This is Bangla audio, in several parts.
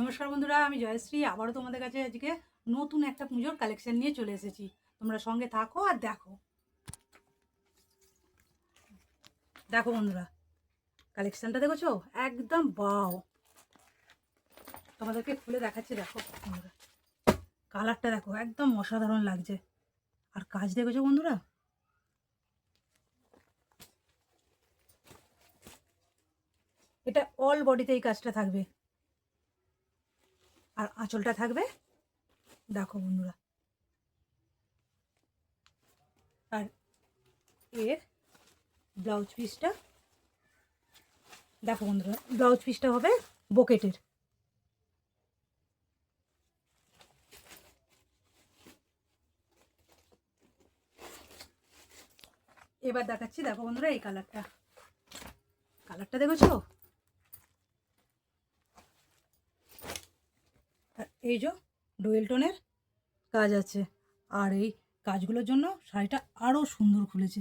নমস্কার বন্ধুরা, আমি জয়শ্রী। আবারও তোমাদের কাছে আজকে নতুন একটা পুজোর কালেকশন নিয়ে চলে এসেছি। তোমরা সঙ্গে থাকো আর দেখো। দেখো বন্ধুরা কালেকশনটা দেখেছ? একদম বাও। তোমাদেরকে খুলে দেখাচ্ছি, দেখো বন্ধুরা। কালারটা দেখো, একদম অসাধারণ লাগছে। আর কাজ দেখেছ বন্ধুরা? এটা অল বডিতে এই কাজটা থাকবে। আর আঁচলটা থাকবে? দেখো বন্ধুরা। আর এর ব্লাউজ পিসটা, দেখো বন্ধুরা, ব্লাউজ পিসটা হবে বোকেটের। এবার দেখাচ্ছি, দেখো বন্ধুরা এই কালারটা। কালারটা দেখেছ আর এই যে ডুয়েল টোনের কাজ আছে। আর এই কাজগুলোর জন্য শাড়িটা আরও সুন্দর খুলেছে।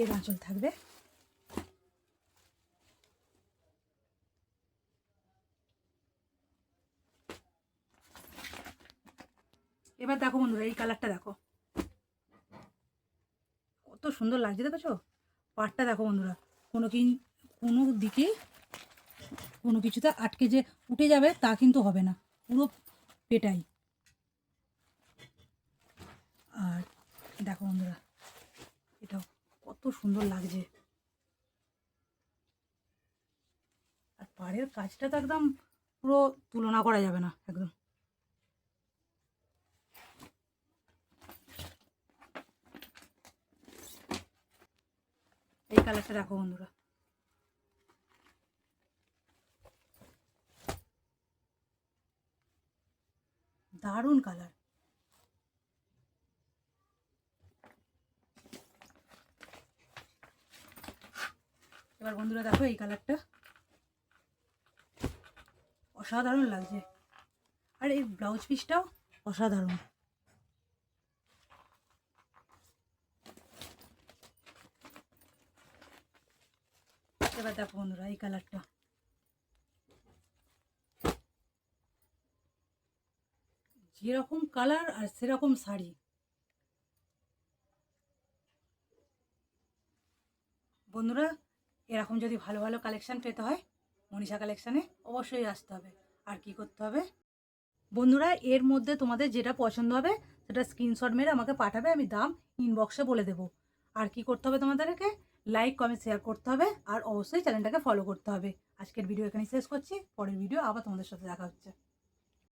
এর আঁচল থাকবে। এবার দেখো বন্ধুরা, এই কালারটা দেখো। কত সুন্দর লাগছে, দেখেছ? পাটটা দেখো বন্ধুরা। কোনো কি কোনো দিকে কোনো কিছুতে আটকে যে উঠে যাবে তা কিন্তু হবে না। পুরো পেটাই। আর দেখো বন্ধুরা, এটাও কত সুন্দর লাগছে। আর পাড়ের কাজটা তো একদম পুরো তুলনা করা যাবে না, একদম। কালারটা দেখো বন্ধুরা। দারুণ কালার। এবার বন্ধুরা দেখো এই কালারটা। অসাধারণ লাগছে। আর এই ব্লাউজ পিসটাও অসাধারণ। দেখো বন্ধুরা, এই কালারটা। যেরকম কালার আর সেরকম শাড়ি। বন্ধুরা, এরকম যদি ভালো ভালো কালেকশন পেতে হয়, মনীষা কালেকশানে অবশ্যই আসতে হবে। আর কি করতে হবে? বন্ধুরা, এর মধ্যে তোমাদের যেটা পছন্দ হবে, সেটা স্ক্রিনশট মেরে আমাকে পাঠাবে, আমি দাম ইনবক্সে বলে দেবো। আর কি করতে হবে তোমাদেরকে? লাইক কমেন্ট শেয়ার করতে হবে। আর অবশ্যই চ্যানেলটাকে ফলো করতে হবে। আজকের ভিডিও এখানে শেষ করছি। পরের ভিডিও আবার তোমাদের সাথে দেখা হচ্ছে।